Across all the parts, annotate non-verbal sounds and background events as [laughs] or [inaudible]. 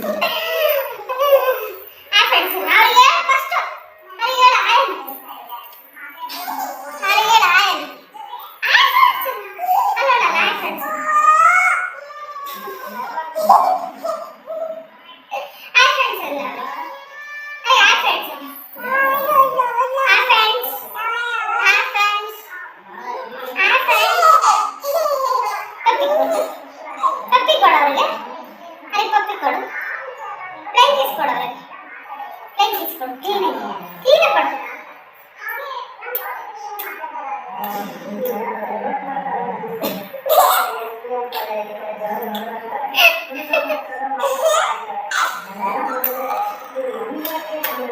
Bye. [laughs] తీసుకో TV TV పడుతున్నా Thank you.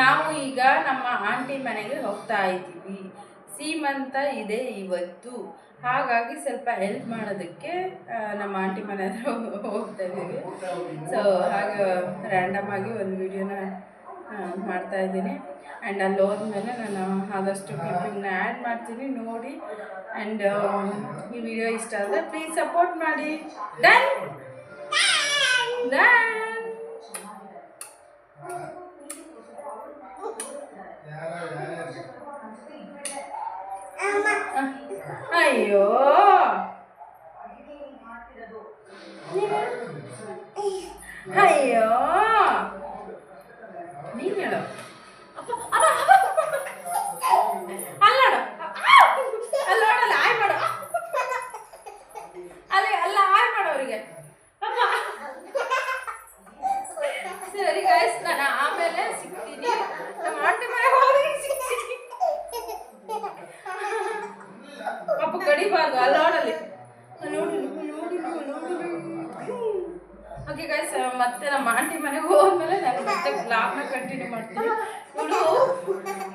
ನಾವು ಈಗ ನಮ್ಮ ಆಂಟಿ ಮನೆಗೆ ಹೋಗ್ತಾ ಇದ್ದೀವಿ. ಸೀಮಂತ ಇದೆ ಇವತ್ತು. ಹಾಗಾಗಿ ಸ್ವಲ್ಪ ಹೆಲ್ಪ್ ಮಾಡೋದಕ್ಕೆ ನಮ್ಮ ಆಂಟಿ ಮನೆ ಹತ್ರ ಹೋಗ್ತಾ ಇದ್ದೀವಿ. ಸೊ ಹಾಗೆ ರ್ಯಾಂಡಮ್ ಆಗಿ ಒಂದು ವಿಡಿಯೋನ ಮಾಡ್ತಾ ಇದ್ದೀನಿ. ಆ್ಯಂಡ್ ಅಲ್ಲಿ ಹೋದ್ಮೇಲೆ ನಾನು ಆದಷ್ಟು ಕ್ಲಿಪ್ಪಿಂಗ್ನ ಆ್ಯಡ್ ಮಾಡ್ತೀನಿ ನೋಡಿ. ಆ್ಯಂಡ್ ಈ ವಿಡಿಯೋ ಇಷ್ಟ ಆದರೆ ಪ್ಲೀಸ್ ಸಪೋರ್ಟ್ ಮಾಡಿ. ಡನ್ ಡನ್ ಅಯ್ಯೋ. ಅಯ್ಯೋ ನೀನ್ ಹೇಳು ಅಲ್ಲೋಡು ಅಲ್ಲೋಡಲ್ಲ ಆಯ್ ಮಾಡು ಅಲ್ಲಿ ಅಲ್ಲ ಆಯ್ ಮಾಡು ಅವರಿಗೆ ಸರಿ ಗೈಸ್ ನಾನು ಆಮೇಲೆ ಸಿಗ್ತೀನಿ ನಮ್ಮ ಆಂಟಿ ಮನೆಗೆ ಹೋಗಿ ಸಿಗ್ತೀನಿ ಪಾಪ ಕಡಿಬಾರ್ದು ಅಲ್ಲೋಡಲ್ಲಿ ನೋಡಿ ನೋಡಿ ನೋಡಿ ಓಕೆ ಗೈಸ್ ಮತ್ತೆ ನಮ್ಮ ಆಂಟಿ ಮನೆಗೆ ಹೋದ್ಮೇಲೆ ನಾನು ಮತ್ತೆ ಬ್ಲಾಗ್ನ ಕಂಟಿನ್ಯೂ ಮಾಡ್ತೀನಿ. ಇವಳು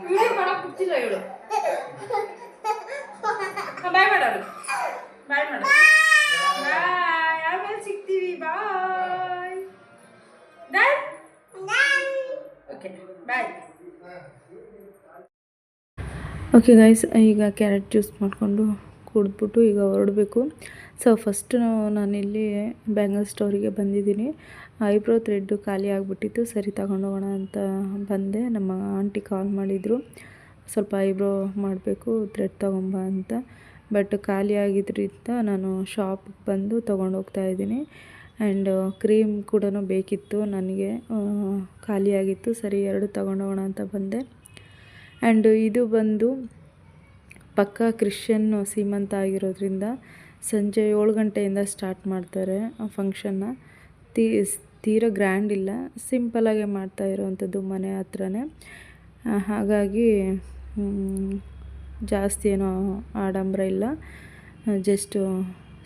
ವಿಡಿಯೋ ಮಾಡಕ್ ಬಿಡ್ತಿಲ್ಲ ಇವಳು. ಬಾಯ್ ಮಾಡೋರು ಬಾಯ್ ಮಾಡು. ಬಾಯ್ ಆಮೇಲೆ ಸಿಗ್ತೀವಿ. Bye bye okay bye okay guys ಈಗ ಕ್ಯಾರೆಟ್ ಜ್ಯೂಸ್ ಮಾಡಿಕೊಂಡು ಕುಡಿದ್ಬಿಟ್ಟು ಈಗ ಹೊರಡಬೇಕು. ಸೊ ಫಸ್ಟು ನಾನಿಲ್ಲಿ ಬ್ಯಾಂಗಲ್ ಸ್ಟೋರಿಗೆ ಬಂದಿದ್ದೀನಿ. ಐಬ್ರೋ ಥ್ರೆಡ್ಡು ಖಾಲಿ ಆಗಿಬಿಟ್ಟಿತ್ತು. ಸರಿ, ತಗೊಂಡೋಗೋಣ ಅಂತ ಬಂದೆ. ನಮ್ಮ ಆಂಟಿ ಕಾಲ್ ಮಾಡಿದರು. ಸ್ವಲ್ಪ ಐಬ್ರೋ ಮಾಡಬೇಕು ಥ್ರೆಡ್ ತೊಗೊಂಬ ಅಂತ. ಬಟ್ ಖಾಲಿ ಆಗಿದ್ದರಿಂದ ನಾನು ಶಾಪ್ಗೆ ಬಂದು ತೊಗೊಂಡು ಹೋಗ್ತಾ ಇದ್ದೀನಿ. ಆ್ಯಂಡ್ ಕ್ರೀಮ್ ಕೂಡ ಬೇಕಿತ್ತು ನನಗೆ. ಖಾಲಿಯಾಗಿತ್ತು ಸರಿ, ಎರಡು ತೊಗೊಂಡೋಗೋಣ ಅಂತ ಬಂದೆ. ಆ್ಯಂಡ್ ಇದು ಬಂದು ಪಕ್ಕ ಕ್ರಿಶ್ಚಿಯನ್ ಸೀಮಂತ ಆಗಿರೋದ್ರಿಂದ ಸಂಜೆ ಏಳು ಗಂಟೆಯಿಂದ ಸ್ಟಾರ್ಟ್ ಮಾಡ್ತಾರೆ ಆ ಫಂಕ್ಷನ್ನ ತೀ, ತೀರ ಗ್ರ್ಯಾಂಡ್ ಇಲ್ಲ ಸಿಂಪಲಾಗೆ ಮಾಡ್ತಾ ಇರೋವಂಥದ್ದು ಮನೆ ಹತ್ರನೇ. ಹಾಗಾಗಿ ಜಾಸ್ತಿ ಏನೋ ಆಡಂಬರ ಇಲ್ಲ. ಜಸ್ಟು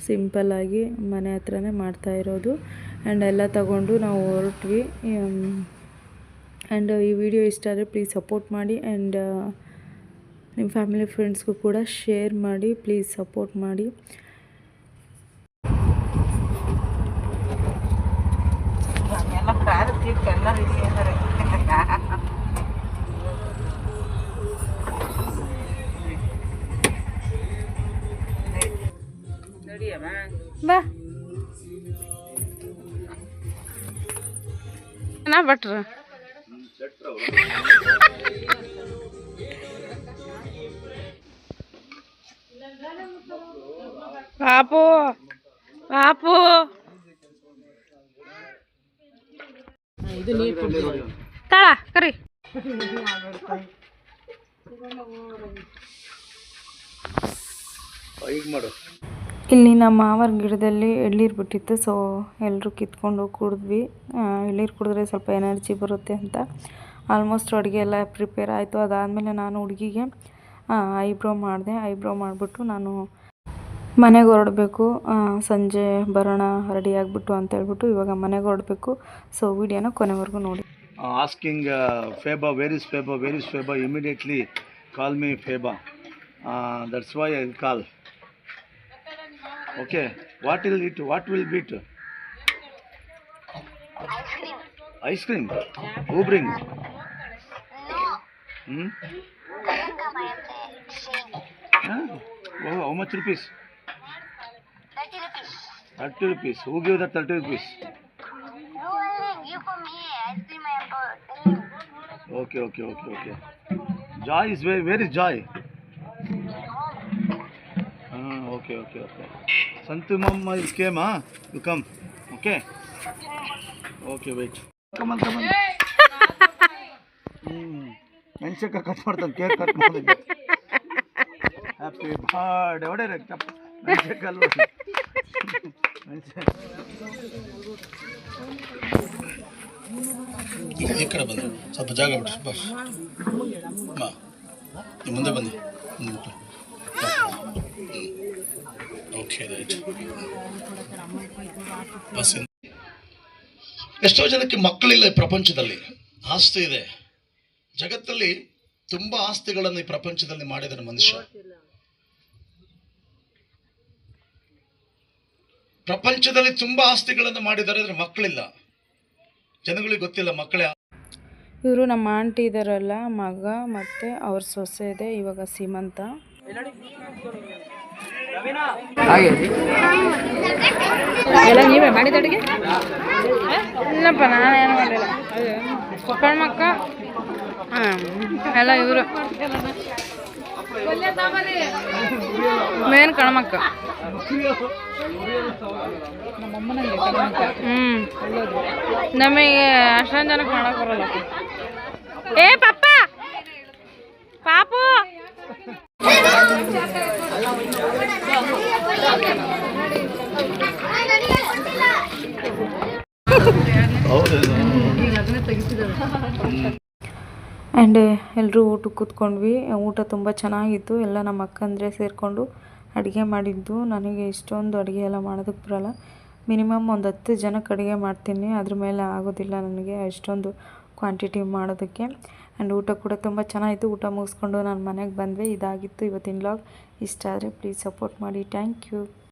ಸಿಂಪಲ್ಲಾಗಿ ಮನೆ ಹತ್ರನೇ ಮಾಡ್ತಾ ಇರೋದು. ಆ್ಯಂಡ್ ಎಲ್ಲ ತಗೊಂಡು ನಾವು ಹೊರಟ್ವಿ. ಆ್ಯಂಡ್ ಈ ವಿಡಿಯೋ ಇಷ್ಟ ಆದರೆ ಪ್ಲೀಸ್ ಸಪೋರ್ಟ್ ಮಾಡಿ. ಆ್ಯಂಡ್ ನಿಮ್ಮ ಫ್ಯಾಮಿಲಿ ಫ್ರೆಂಡ್ಸ್ಗೂ ಕೂಡ ಶೇರ್ ಮಾಡಿ ಪ್ಲೀಸ್ ಸಪೋರ್ಟ್ ಮಾಡಿ. ಬಾ. ನಾ ಭಟ್ರು. ಪಾಪು ಪಾಪು ತಳ, ಕರಿ. ಇಲ್ಲಿ ನಮ್ಮ ಮಾವರ ಗಿಡದಲ್ಲಿ ಎಳ್ನೀರು ಬಿಟ್ಟಿತ್ತು ಸೊ ಎಲ್ಲರೂ ಕಿತ್ಕೊಂಡು ಕುಡಿದ್ವಿ. ಎಳ್ಳೀರು ಕುಡಿದ್ರೆ ಸ್ವಲ್ಪ ಎನರ್ಜಿ ಬರುತ್ತೆ ಅಂತ. ಆಲ್ಮೋಸ್ಟ್ ಅಡುಗೆ ಎಲ್ಲ ಪ್ರಿಪೇರ್ ಆಯಿತು. ಅದಾದಮೇಲೆ ನಾನು ಹುಡುಗಿಗೆ ಐಬ್ರೋ ಮಾಡಿದೆ. ಐಬ್ರೋ ಮಾಡಿಬಿಟ್ಟು ನಾನು ಮನೆಗೆ ಹೊರಡಬೇಕು ಸಂಜೆ ಬರೋಣ ರೆಡಿ ಆಗಿಬಿಟ್ಟು ಅಂತ ಹೇಳ್ಬಿಟ್ಟು ಇವಾಗ ಮನೆಗೆ ಹೊರಡಬೇಕು. ಸೊ ವಿಡಿಯೋನ ಕೊನೆವರೆಗೂ ನೋಡಿ. Asking Feba where is Feba where is Feba immediately call me Feba that's why I call okay what will it what will beat ice cream you bring hmm how much rupees that 30 rupees? Okay, okay, okay, okay. Joy is where? Where is Joy? Ah, okay, okay, okay. Santu Mama is came, huh? You come. Okay. Okay, wait. Come on, come on. ಹ್ಮ್ ಮೆಣಸಿನ್ಕಾಯಿ cut ಮಾಡ್ತಾನೆ cake cut ಮಾಡಿದ್ವಿ happy birthday ಹೊಡೆಯ ಮೆಣಸಿನ್ಕಾಯಿ ಅಲ್ವಾ ಮೆಣಸಿನ್ಕಾಯಿ ಈ ಕಡೆ ಬನ್ನಿ. ಸ್ವಲ್ಪ ಜಾಗ ಬಿಡಿ ಸ್ವಲ್ಪ ಹಾಂ ಮುಂದೆ ಬನ್ನಿ. ಮುಂದೆ ಓಕೆ ರೈಟ್ ಬಸ್ ಎಷ್ಟೋ ಜನಕ್ಕೆ ಮಕ್ಕಳಿಲ್ಲ ಈ ಪ್ರಪಂಚದಲ್ಲಿ. ಆಸ್ತಿ ಇದೆ. ಜಗತ್ತಲ್ಲಿ ತುಂಬ ಆಸ್ತಿಗಳನ್ನು ಈ ಪ್ರಪಂಚದಲ್ಲಿ ಮಾಡಿದರೆ ಮನುಷ್ಯ. ಪ್ರಪಂಚದಲ್ಲಿ ತುಂಬ ಆಸ್ತಿಗಳನ್ನು ಮಾಡಿದ್ದಾರೆ ಆದರೆ ಮಕ್ಕಳಿಲ್ಲ. ಜನಗಳಿಗೆ ಗೊತ್ತಿಲ್ಲ ಮಕ್ಕಳೇ ಇವರು ನಮ್ಮ ಆಂಟಿ ಇದ್ದಾರಲ್ಲ ಮಗ ಮತ್ತು ಅವ್ರ ಸೊಸೆ ಇದೆ ಇವಾಗ ಸೀಮಂತ. ಎಲ್ಲ ನೀವೇ ಮಾಡಿದ ಅಡುಗೆ? ಇಲ್ಲಪ್ಪ ನಾನೇನು ಮಾಡಿಲ್ಲ. ಕಣ್ಮಕ್ಕ ಹಾಂ ಎಲ್ಲ ಇವರು. ಮೇನ್ ಕಣಮಕ್ಕ. ಹ್ಞೂ ನಮಗೆ ಅಷ್ಟೊಂದು ಜನ ಕಾಣಕ್ ಬರಲ್ಲ. ಏ, ಪಪ್ಪ! ಪಾಪು! ಆ್ಯಂಡ್ ಎಲ್ಲರೂ ಊಟಕ್ಕೆ ಕೂತ್ಕೊಂಡ್ವಿ. ಊಟ ತುಂಬ ಚೆನ್ನಾಗಿತ್ತು. ಎಲ್ಲ ನಮ್ಮ ಅಕ್ಕಂದ್ರೆ ಸೇರಿಕೊಂಡು ಅಡುಗೆ ಮಾಡಿದ್ದು. ನನಗೆ ಇಷ್ಟೊಂದು ಅಡುಗೆ ಎಲ್ಲ ಮಾಡೋದಕ್ಕೆ ಬರಲ್ಲ. ಮಿನಿಮಮ್ ಒಂದು ಹತ್ತು ಜನಕ್ಕೆ ಅಡುಗೆ ಮಾಡ್ತೀನಿ. ಅದ್ರ ಮೇಲೆ ಆಗೋದಿಲ್ಲ ನನಗೆ ಅಷ್ಟೊಂದು ಕ್ವಾಂಟಿಟಿ ಮಾಡೋದಕ್ಕೆ. ಆ್ಯಂಡ್ ಊಟ ಕೂಡ ತುಂಬ ಚೆನ್ನಾಗಿತ್ತು. ಊಟ ಮುಗಿಸ್ಕೊಂಡು ನಾನು ಮನೆಗೆ ಬಂದರೆ ಇದಾಗಿತ್ತು ಇವತ್ತಿನ ಲಾಗ್ ಇಷ್ಟ ಆದರೆ ಪ್ಲೀಸ್ ಸಪೋರ್ಟ್ ಮಾಡಿ. Thank you.